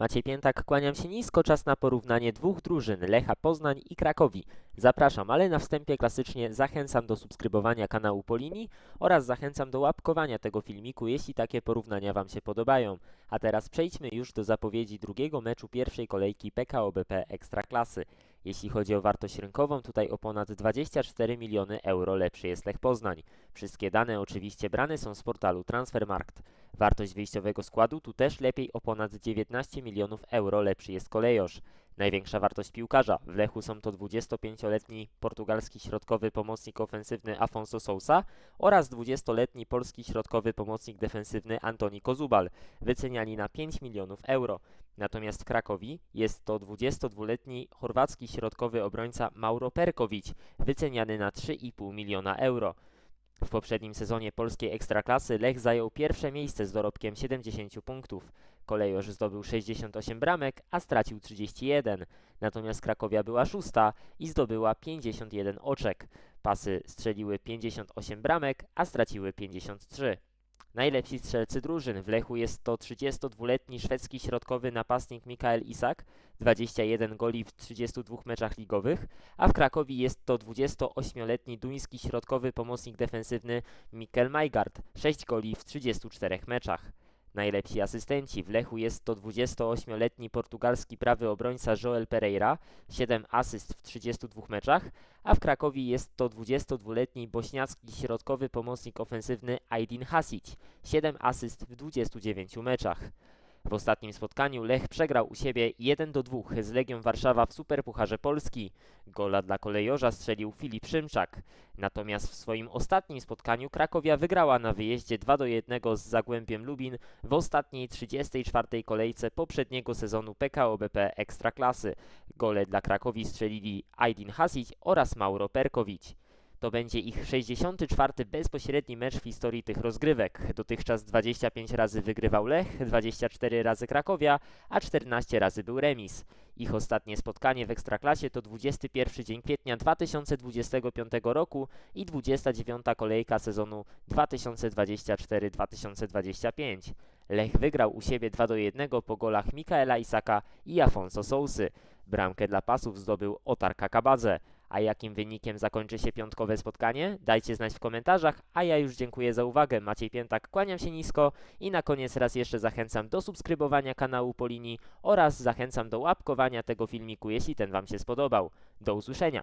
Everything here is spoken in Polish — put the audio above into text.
Maciej Piętak, kłaniam się nisko, czas na porównanie dwóch drużyn, Lecha Poznań i Krakowi. Zapraszam, ale na wstępie klasycznie zachęcam do subskrybowania kanału Polini oraz zachęcam do łapkowania tego filmiku, jeśli takie porównania Wam się podobają. A teraz przejdźmy już do zapowiedzi drugiego meczu pierwszej kolejki PKO BP Ekstraklasy. Jeśli chodzi o wartość rynkową, tutaj o ponad 24 miliony euro lepszy jest Lech Poznań. Wszystkie dane oczywiście brane są z portalu Transfermarkt. Wartość wyjściowego składu tu też lepiej o ponad 19 milionów euro lepszy jest kolejosz. Największa wartość piłkarza w Lechu są to 25-letni portugalski środkowy pomocnik ofensywny Afonso Sousa oraz 20-letni polski środkowy pomocnik defensywny Antoni Kozubal, wyceniani na 5 milionów euro. Natomiast w Krakowi jest to 22-letni chorwacki środkowy obrońca Mauro Perković, wyceniany na 3,5 miliona euro. W poprzednim sezonie polskiej ekstraklasy Lech zajął pierwsze miejsce z dorobkiem 70 punktów. Kolejorz zdobył 68 bramek, a stracił 31. Natomiast Krakowia była szósta i zdobyła 51 oczek. Pasy strzeliły 58 bramek, a straciły 53. Najlepsi strzelcy drużyn w Lechu jest to 32-letni szwedzki środkowy napastnik Mikael Isak, 21 goli w 32 meczach ligowych, a w Krakowi jest to 28-letni duński środkowy pomocnik defensywny Mikkel Majgard, 6 goli w 34 meczach. Najlepsi asystenci. W Lechu jest to 28-letni portugalski prawy obrońca Joel Pereira, 7 asyst w 32 meczach, a w Krakowi jest to 22-letni bośniacki środkowy pomocnik ofensywny Aydin Hasic, 7 asyst w 29 meczach. W ostatnim spotkaniu Lech przegrał u siebie 1 do 2 z Legią Warszawa w Superpucharze Polski. Gola dla kolejorza strzelił Filip Szymczak. Natomiast w swoim ostatnim spotkaniu Krakowia wygrała na wyjeździe 2 do 1 z Zagłębiem Lubin w ostatniej 34 kolejce poprzedniego sezonu PKO BP Ekstraklasy. Gole dla Krakowi strzelili Aydin Hasic oraz Mauro Perković. To będzie ich 64. bezpośredni mecz w historii tych rozgrywek. Dotychczas 25 razy wygrywał Lech, 24 razy Krakowia, a 14 razy był remis. Ich ostatnie spotkanie w Ekstraklasie to 21 dzień kwietnia 2025 roku i 29. kolejka sezonu 2024-2025. Lech wygrał u siebie 2 do 1 po golach Mikaela Isaka i Afonso Sousy. Bramkę dla pasów zdobył Otar Kakabadze. A jakim wynikiem zakończy się piątkowe spotkanie? Dajcie znać w komentarzach, a ja już dziękuję za uwagę. Maciej Piętak, kłaniam się nisko i na koniec raz jeszcze zachęcam do subskrybowania kanału Polini oraz zachęcam do łapkowania tego filmiku, jeśli ten Wam się spodobał. Do usłyszenia!